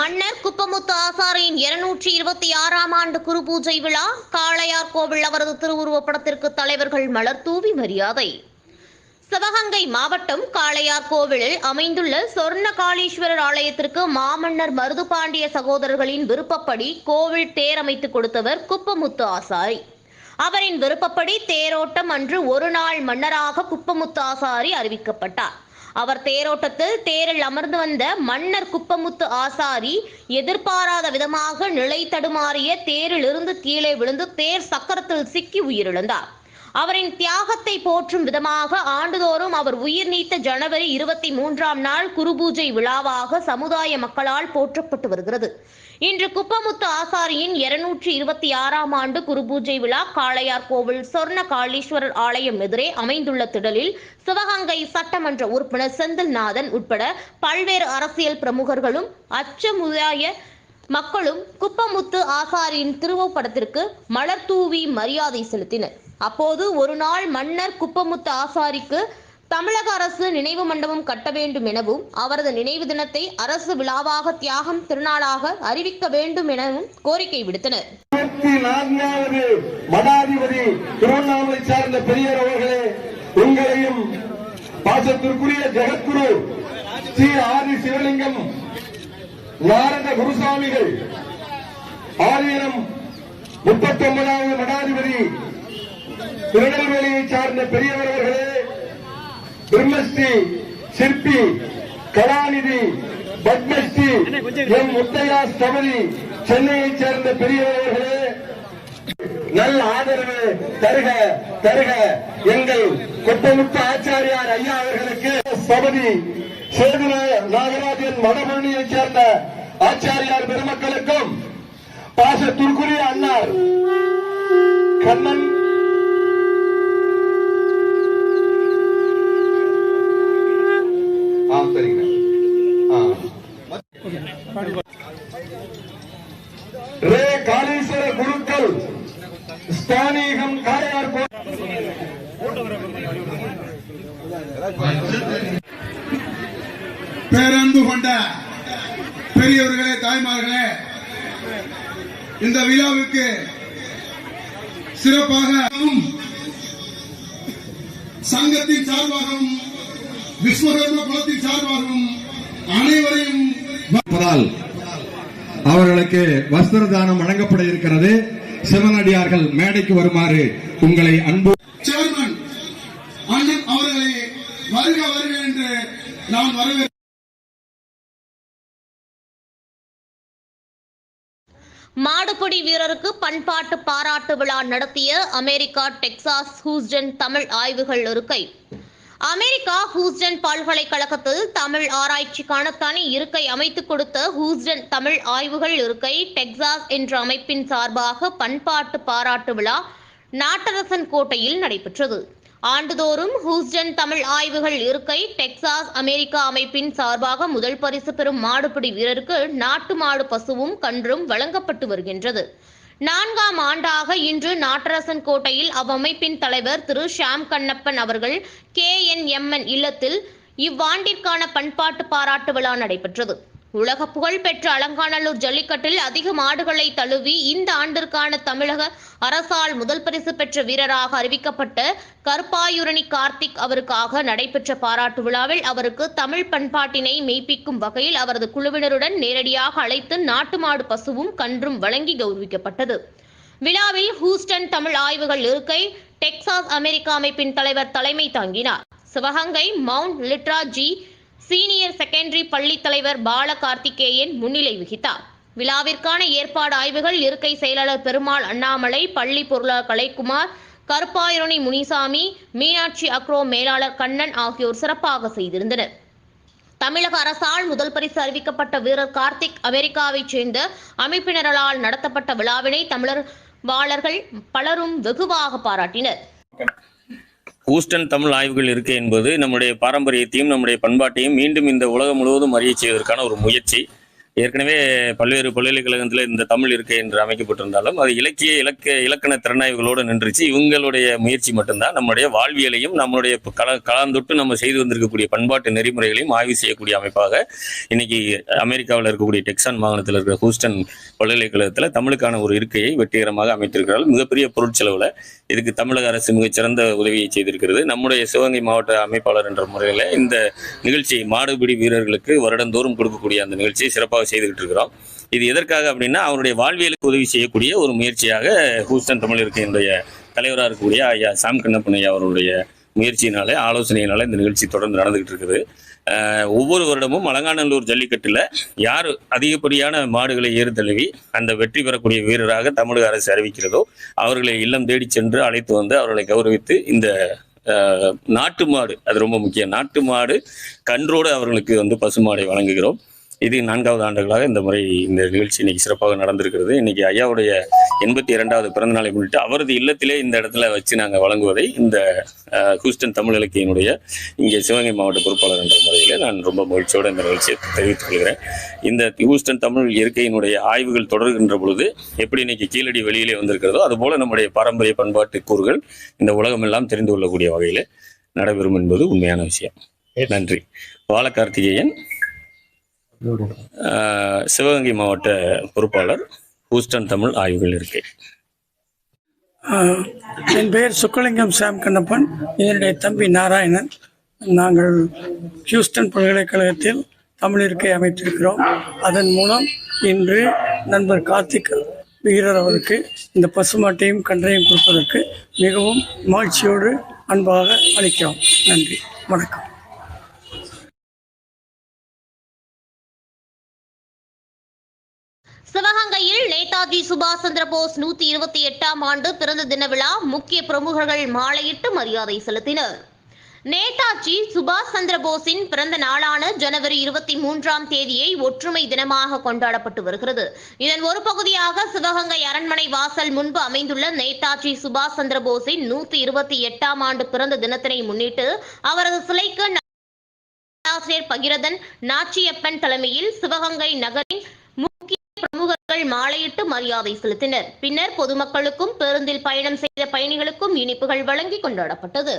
மன்னர் குப்பமுத்து ஆசாரியின் இருநூற்றி இருபத்தி ஆறாம் ஆண்டு குருபூஜை விழா காளையார் கோவில் அவரது திருவுருவப் படத்திற்கு தலைவர்கள் மலர் தூவி மரியாதை. சிவகங்கை மாவட்டம் காளையார் கோவிலில் அமைந்துள்ள சொர்ணகாளீஸ்வரர் ஆலயத்திற்கு மாமன்னர் மருதுபாண்டிய சகோதரர்களின் விருப்பப்படி கோவில் தேர் அமைத்துக் கொடுத்தவர் குப்பமுத்து ஆசாரி அவரின் விருப்பப்படி தேரோட்டம் அன்று ஒரு நாள் மன்னராக குப்பமுத்து ஆசாரி அறிவிக்கப்பட்டார். அவர் தேரோட்டத்தில் தேரில் அமர்ந்து வந்த மன்னர் குப்பமுத்து ஆசாரி எதிர்பாராத விதமாக நிலை தடுமாறிய தேரில் இருந்து கீழே விழுந்து தேர் சக்கரத்தில் சிக்கி உயிரிழந்தார். அவரின் தியாகத்தை போற்றும் விதமாக ஆண்டுதோறும் அவர் உயிர் நீத்த ஜனவரி இருபத்தி மூன்றாம் நாள் குருபூஜை விழாவாக சமுதாய மக்களால் போற்றப்பட்டு வருகிறது. இன்று குப்பமுத்து ஆசாரியின் இருநூற்றி இருபத்தி ஆறாம் ஆண்டு குருபூஜை விழா காளையார் கோவில் சொர்ண காளீஸ்வரர் ஆலயம் எதிரே அமைந்துள்ள திடலில் சிவகங்கை சட்டமன்ற உறுப்பினர் செந்தில்நாதன் உட்பட பல்வேறு அரசியல் பிரமுகர்களும் அச்சமுதாய மக்களும் குப்பமுத்து ஆசாரியின் திருவுப்படத்திற்கு மலர் தூவி மரியாதை செலுத்தினர். அப்போது ஒரு நாள் மன்னர் குப்பமுத்து ஆசாரிக்கு தமிழக அரசு நினைவு மண்டபம் கட்ட வேண்டும் எனவும் அவரது நினைவு தினத்தை அரசு விழாவாக தியாகம் திருநாளாக அறிவிக்க வேண்டும் எனவும் கோரிக்கை விடுத்தனர். மடாதிபதி திருவண்ணாமலை சார்ந்த பெரியவர் அவர்களே உங்களையும் பாசத்திற்குரிய ஜெகத்குரு ஸ்ரீ ஆதி சிவலிங்கம் நாரத குருசாமிகள் ஆயிரம் முப்பத்தி ஒன்பதாவது மடாதிபதி திருநெல்வேலியை சார்ந்த பெரியவர்களே பிரம்மஸ்ரீ சிற்பி கலாநிதி பத்மஸ்ரீ எம் முத்தையா ஸ்தபதி சென்னையைச் சேர்ந்த பெரியவர் அவர்களே நல்ல ஆதரவு தருக தருக. எங்கள் கொட்டமுத்து ஆச்சாரியார் ஐயா அவர்களுக்கு சபதி சேது நாகராஜன் வடபழனியைச் சேர்ந்த ஆச்சாரியார் பெருமக்களுக்கும் பாசத்திற்குரிய அண்ணார் கண்ணன் ரே காளீஸ்வர குருக்கள் ஸ்தானீகம் காளையார் கோ- பேரன்பு கொண்ட பெரியவர்களே தாய்மார்களே இந்த விழாவுக்கு சிறப்பாகவும் சங்கத்தின் சார்பாகவும் விஸ்வகர்ம குலத்தின் சார்பாகவும் அனைவரையும் அவர்களுக்கு வஸ்திர தானம் வழங்கப்பட இருக்கிறது. சிவனடியார்கள் மேடைக்கு வருமாறு உங்களை அன்பு சேர்மன் அண்ணன் அவர்களை வருக வருக என்று நான் வரவேற்கிறேன் மாடுபிடி வீரருக்கு பண்பாட்டு பாராட்டு விழா நடத்திய அமெரிக்கா டெக்சாஸ் ஹூஸ்டன் தமிழ் ஆய்வுகள் இருக்கை அமெரிக்கா ஹூஸ்டன் பல்கலைக்கழகத்தில் தமிழ் ஆராய்ச்சிக்கான தனி இருக்கை அமைத்துக் கொடுத்த ஹூஸ்டன் தமிழ் ஆய்வுகள் இருக்கை டெக்சாஸ் என்ற அமைப்பின் சார்பாக பண்பாட்டு பாராட்டு விழா நாட்டரசன் கோட்டையில் நடைபெற்றது. ஆண்டுதோறும் ஹூஸ்டன் தமிழ் ஆய்வுகள் இருக்கை டெக்சாஸ் அமெரிக்கா அமைப்பின் சார்பாக முதல் பரிசு பெறும் மாடுபிடி வீரருக்கு நாட்டு மாடு பசுவும் கன்றும் வழங்கப்பட்டு வருகின்றது. நான்காம் ஆண்டாக இன்று நாட்டரசன் கோட்டையில் அவ்வமைப்பின் தலைவர் திரு ஷாம் கண்ணப்பன் அவர்கள் கே என் எம்என் இல்லத்தில் இவ்வாண்டிற்கான பண்பாட்டு பாராட்டு விழா நடைபெற்றது. உலக புகழ்பெற்ற அலங்காநல்லூர் ஜல்லிக்கட்டில் அதிக மாடுகளை தழுவி இந்த ஆண்டிற்கான தமிழக அரசால் முதல் பரிசு பெற்ற வீரராக அறிவிக்கப்பட்ட கருப்பாயுரணி கார்த்திக் அவருக்காக நடைபெற்ற பாராட்டு விழாவில் அவருக்கு தமிழ் பண்பாட்டினை மெய்ப்பிக்கும் வகையில் அவரது குழுவினருடன் நேரடியாக அழைத்து நாட்டு மாடு பசுவும் கன்றும் வழங்கி கௌரவிக்கப்பட்டது. விழாவில் ஹூஸ்டன் தமிழ் ஆய்வுகள் இருக்கை டெக்சாஸ் அமெரிக்கா அமைப்பின் தலைவர் தலைமை தாங்கினார். Sivaganga mount Litera Zee senior secondary பள்ளி தலைவர் பால கார்த்திகேயன் முன்னிலை வகித்தார். விழாவிற்கான ஏற்பாடு ஆய்வுகள் இருக்கை செயலாளர் பெருமாள் அண்ணாமலை பள்ளி பொருளாளர் கலைக்குமார் கருப்பாயிரணி முனிசாமி மீனாட்சி அக்ரோ மேலாளர் கண்ணன் ஆகியோர் சிறப்பாக செய்திருந்தனர். தமிழக அரசால் முதல் பரிசு அறிவிக்கப்பட்ட வீரர் கார்த்திக் அமெரிக்காவைச் சேர்ந்த அமைப்பினர்களால் நடத்தப்பட்ட விழாவினை தமிழர் வாளர்கள் பலரும் வெகுவாக பாராட்டினர். ஹூஸ்டன் தமிழ் ஆய்வுகள் இருக்கை என்பது நம்முடைய பாரம்பரியத்தையும் நம்முடைய பண்பாட்டையும் மீண்டும் இந்த உலகம் முழுவதும் அறிய செய்வதற்கான ஒரு முயற்சி. ஏற்கனவே பல்வேறு பல்கலைக்கழகத்தில் இந்த தமிழ் இருக்கை என்று அமைக்கப்பட்டிருந்தாலும் அது இலக்கிய இலக்க இலக்கண திறனாய்வுகளோடு நின்றுச்சு. இவங்களுடைய முயற்சி மட்டும்தான். நம்முடைய வாழ்வியலையும் நம்மளுடைய கல கலந்தொட்டு நம்ம செய்து வந்திருக்கக்கூடிய பண்பாட்டு நெறிமுறைகளையும் ஆய்வு செய்யக்கூடிய அமைப்பாக இன்னைக்கு அமெரிக்காவில் இருக்கக்கூடிய டெக்சான் மாகாணத்தில் இருக்கிற ஹூஸ்டன் பல்கலைக்கழகத்தில் தமிழுக்கான ஒரு இருக்கையை வெற்றிகரமாக அமைத்திருக்கிறார்கள். மிகப்பெரிய பொருட்செலவில் இதுக்கு தமிழக அரசு மிகச்சிறந்த உதவியை செய்திருக்கிறது. நம்முடைய சிவகங்கை மாவட்ட அமைப்பாளர் என்ற முறையில் இந்த நிகழ்ச்சியை மாடுபிடி வீரர்களுக்கு வருடந்தோறும் கொடுக்கக்கூடிய அந்த நிகழ்ச்சியை சிறப்பாக செய்துகிட்டு இருக்கிறோம் இது எதற்காக அப்படின்னா அவருடைய வாழ்வியலுக்கு உதவி செய்யக்கூடிய ஒரு முயற்சியாக ஹூஸ்டன் தமிழ் என்னுடைய தலைவராக இருக்கக்கூடிய ஐயா சாம் கண்ணப்பன் ஐயா அவருடைய முயற்சியினாலே ஆலோசனையினால இந்த நிகழ்ச்சி தொடர்ந்து நடந்துகிட்டு இருக்குது ஒவ்வொரு வருடமும் அலங்காநல்லூர் ஜல்லிக்கட்டில் யார் அதிகப்படியான மாடுகளை ஏறு தழுவி அந்த வெற்றி பெறக்கூடிய வீரராக தமிழக அரசு அறிவிக்கிறதோ அவர்களை இல்லம் தேடி சென்று அழைத்து வந்து அவர்களை கௌரவித்து இந்த நாட்டு மாடு அது ரொம்ப முக்கியம் நாட்டு மாடு கன்றோடு அவர்களுக்கு வந்து பசுமாடை வழங்குகிறோம். இது நான்காவது ஆண்டுகளாக இந்த முறை இந்த நிகழ்ச்சி இன்னைக்கு சிறப்பாக நடந்திருக்கிறது. இன்னைக்கு ஐயாவுடைய எண்பத்தி இரண்டாவது பிறந்த நாளை முன்னிட்டு அவரது இல்லத்திலே இந்த இடத்துல வச்சு நாங்கள் வழங்குவதை இந்த ஹூஸ்டன் தமிழ் இலக்கியனுடைய இங்கே சிவகங்கை மாவட்ட பொறுப்பாளர் என்ற முறையில் நான் ரொம்ப மகிழ்ச்சியோடு இந்த நிகழ்ச்சியை தெரிவித்துக் கொள்கிறேன். இந்த ஹூஸ்டன் தமிழ் இருக்கையினுடைய ஆய்வுகள் தொடர்கின்ற பொழுது எப்படி இன்னைக்கு கீழடி வெளியிலே வந்திருக்கிறதோ அதுபோல நம்முடைய பாரம்பரிய பண்பாட்டு கூறுகள் இந்த உலகமெல்லாம் தெரிந்து கொள்ளக்கூடிய வகையில் நடைபெறும் என்பது உண்மையான விஷயம். நன்றி. பால கார்த்திகேயன் ஆஹ், சிவகங்கை மாவட்ட பொறுப்பாளர் ஹூஸ்டன் தமிழ் ஆய்வுகள் இருக்கை. ஆஹ், என் பெயர் சுக்கலிங்கம் சாம் கண்ணப்பன். இதனுடைய தம்பி நாராயணன். நாங்கள் ஹியூஸ்டன் பல்கலைக்கழகத்தில் தமிழ் இருக்கை அமைத்திருக்கிறோம். அதன் மூலம் இன்று நண்பர் கார்த்திக் வீரர் அவருக்கு இந்த பசுமாட்டையும் கன்றையும் கொடுப்பதற்கு மிகவும் மகிழ்ச்சியோடு அன்பாக அளிக்கிறோம். நன்றி. வணக்கம். சிவகங்கையில் நேதாஜி சுபாஷ் சந்திர போஸ் நூத்தி இருபத்தி எட்டாம் ஆண்டு பிறந்த தின விழா முக்கிய பிரமுகர்கள் மாலையிட்டு மரியாதை செலுத்தினர். நேதாஜி சுபாஷ் சந்திர போஸின் பிறந்த நாளான ஜனவரி இருபத்தி மூன்றாம் தேதியை ஒற்றுமை தினமாக கொண்டாடப்பட்டு வருகிறது. இதன் ஒரு பகுதியாக சிவகங்கை அரண்மனை வாசல் முன்பு அமைந்துள்ள நேதாஜி சுபாஷ் சந்திர போஸின் நூத்தி இருபத்தி எட்டாம் ஆண்டு பிறந்த தினத்தினை முன்னிட்டு அவரது சிலைக்கு ஆசிரியர் பகிரதன் நாச்சியப்பன் தலைமையில் சிவகங்கை நகரின் பிரமுகர்கள் மாலையிட்டு மரியாதை செலுத்தினர். பின்னர் பொதுமக்களுக்கும் பேருந்தில் பயணம் செய்த பயணிகளுக்கும் இனிப்புகள் வழங்கி கொண்டாடப்பட்டது.